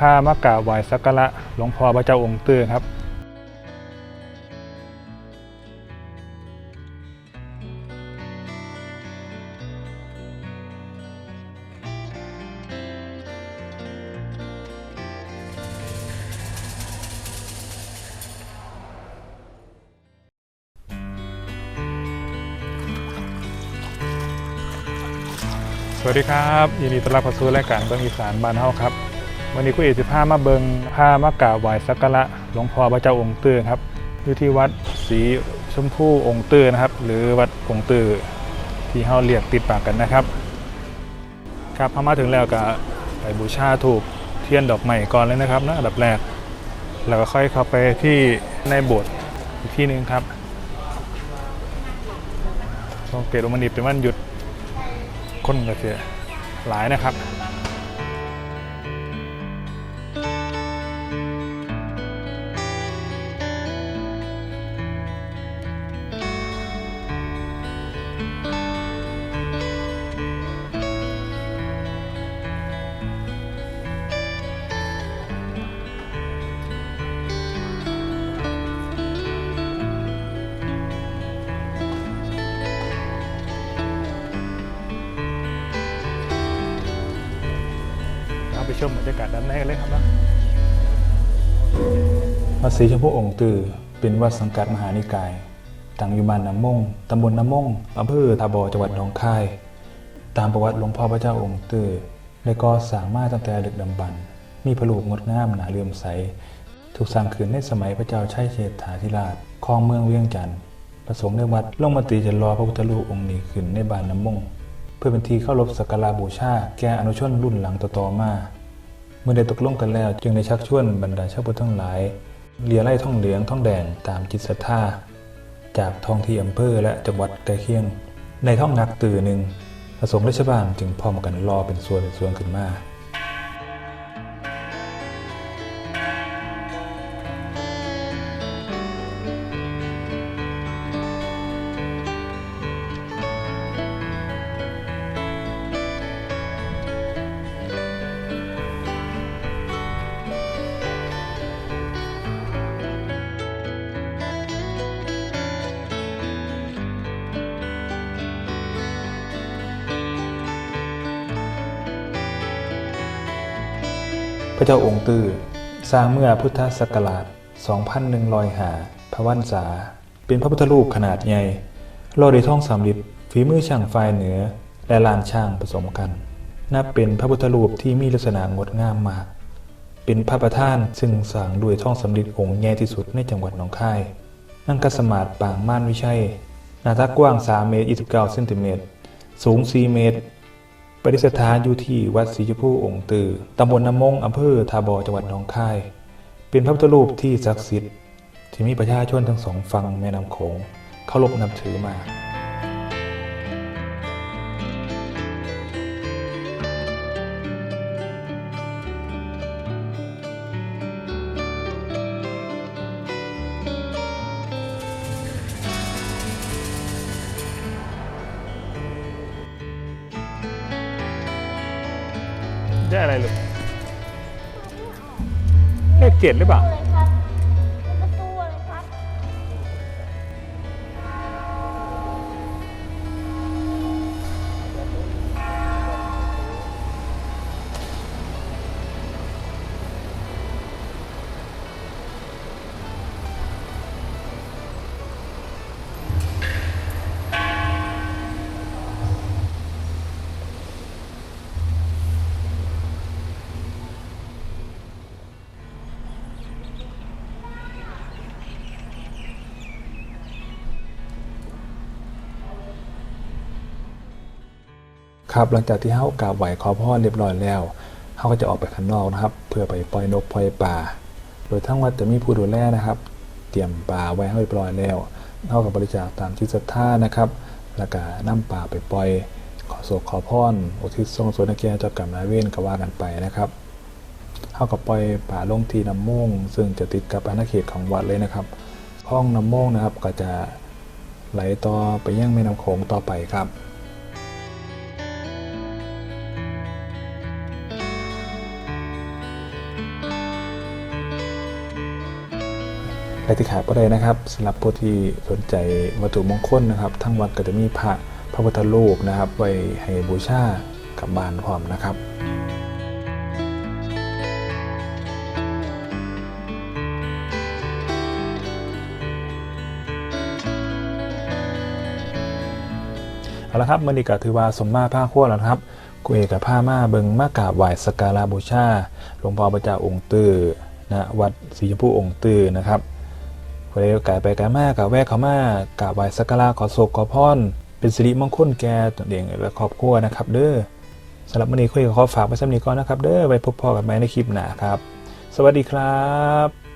พามากราบไหว้สักการะหลวงพ่อพระเจ้าองค์ตื้อครับสวัสดีครับยินดีต้อนรับเข้าสู่รายการเบิงอีสานบ้านเฮาครับ วันนี้คุณเอกสิพามาเบิงพามากราบไหว้สักการะหลวงพ่อพระเจ้าองค์ตื้อครับอยู่ที่วัดศรีชมพูองค์ตื้อนะครับ หรือวัดองค์ตื้อที่เฮาเรียกติดปากกันนะครับ ครับพอมาถึงแล้วก็ไปบูชาถูกเทียนดอกไม้ก่อนเลยนะครับนะอันดับแรก แล้วก็ค่อยเข้าไปที่ในโบสถ์อีกที่หนึ่งครับสังเกตว่ามันนี่เป็นวันหยุดคนก็จะหลายนะครับ ชมบรรยากาศด้านในกันเลยครับนะวัดศรีชมพูองค์ตือเป็นวัดสังกัดมหานิกาย ตั้งอยู่บ้านน้ำมงตำบลน้ำมงอำเภอทาบอจังหวัดหนองคาย ตามประวัติหลวงพ่อพระเจ้าองค์ตือได้ก่อสร้างมาตั้งแต่ดึกดำบรรพ์มีพระลูกงดงามหนาเลื่อมใส ถูกสร้างขึ้นในสมัยพระเจ้าชัยเชษฐาธิราชครองเมืองเวียงจันทร์ประสงค์ในวัดลงมติจะรอพระพุทธรูปองค์นี้ขึ้นในบ้านน้ำมงเพื่อเป็นที่เข้ารบสักการะบูชาแก่อนุชนรุ่นหลังต่อๆมา เมื่อได้ตกลงกันแล้ว จึงได้ชักชวนบรรดาชาวพุทธทั้งหลายเลียไล่ท่องเหลืองท่องแดงตามจิตศรัทธาจากท้องที่อำเภอและจังหวัดใกล้เคียง ในท่องนักตื่นหนึ่งประสงค์ราชบาลจึงพร้อมกันรอเป็นส่วนเป็นส่วนขึ้นมา ระเจ้าองค์ตื้อสร้างเมื่อพุทธศักราช 2100หาพระวันษา เป็นพระพุทธรูปขนาดใหญ่โลด้วยท่องสำริดฝีมือช่างฝ่ายเหนือ และลานช่างผสมกัน นับเป็นพระพุทธรูปที่มีลักษณะงดงามมาก เป็นพระประธานซึ่งสร้างด้วยท่องสำริดองค์ใหญ่ที่สุดในจังหวัดหนองคาย นั่งกัสมาดปางม่านวิชัยหน้าตักกว้าง 3 เมตร29เซนติเมตร สูง 4 เมตร ประดิษฐานอยู่ที่วัดศรีชมพูองค์ตือตำบลน้ำมงอำเภอทาบอจังหวัดหนองคาย เป็นพระพุทธรูปที่ศักดิ์สิทธิ์ที่มีประชาชนทั้งสองฝั่งแม่น้ำโขงเคารพนับถือมา ได้อะไรลูกเลขเจ็ดหรือเปล่า ครับหลังจากที่เฮากราบไหวขอพรเรียบร้อยแล้วเฮาก็จะออกไปข้างนอกนะครับ เพื่อไปปล่อยนกปล่อยปลาโดยทั้งวัดจะมีผู้ดูแลนะครับ เตรียมปลาไว้ให้เรียบร้อยแล้วเฮากับบริจาคตามที่ศรัทธานะครับแล้วก็นำปลาไปปล่อยขอโศกขอพรอุทิศส่งส่วนนักเกียรติเจ้ากรรมนายเวรก็ว่ากันไปนะครับเฮากับปล่อยปลาลงที่น้ำม่งซึ่งจะติดกับอาณาเขตของวัดเลยนะครับห้องน้ำม่งนะครับก็จะไหลต่อไปยังแม่น้ำโขงต่อไปครับ ที่ขาดบ่ได้นะครับสำหรับผู้ที่สนใจวัตถุมงคลนะครับทั้งวัดก็จะมีพระพระพุทธรูปนะครับ ไว้ให้บูชากับบ้านพร้อมนะครับเอาละครับมื่อนี้ก็ถือว่าสมมาผ้าขั้วแล้วครับกูเอกกับผ้ามาเบิงมากราบไหว้สักการะบูชาหลวงพ่อพระจาองค์ตื้อนะวัดสีชมพูองค์ตื้อนะครับ พอได้กายไปกายมากับแวะเขามากราบไหว้สักการะขอโศกขอพรเป็นสิริมงคลแก่ตนเองและครอบครัวนะครับ เด้อสำหรับวันนี้คุยกับขอฝากไว้สำนีก่อนนะครับ เด้อไว้พบพ่อกันใหม่ในคลิปหน้าครับ สวัสดีครับ